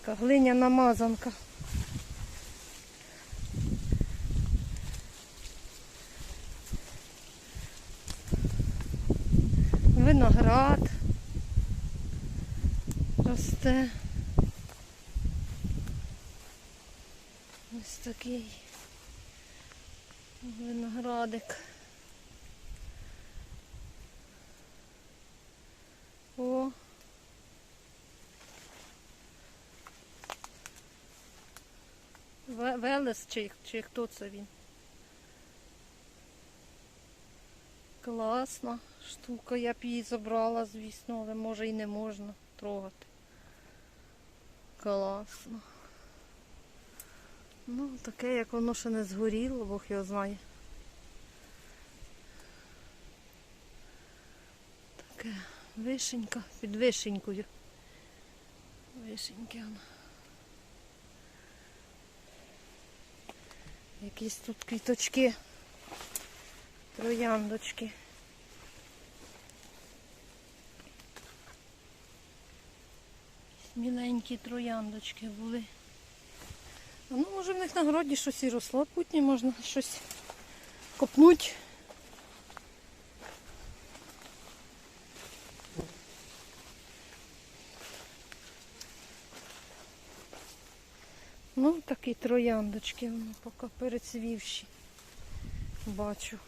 Така глиняна мазанка. Виноград росте. Ось такий виноградик. Велес чи, чи хто це він? Класна штука, я б її забрала, звісно, але може і не можна трогати. Класно. Ну, таке, як воно ще не згоріло, Бог його знає. Таке вишенька під вишенькою. Вишеньки воно. Якісь тут квіточки, трояндочки. Міленькі трояндочки були. Ну, може в них на городі щось і росло путнє, можна щось копнуть. Ну, такі трояндочки, вони поки перецвівші. Бачу.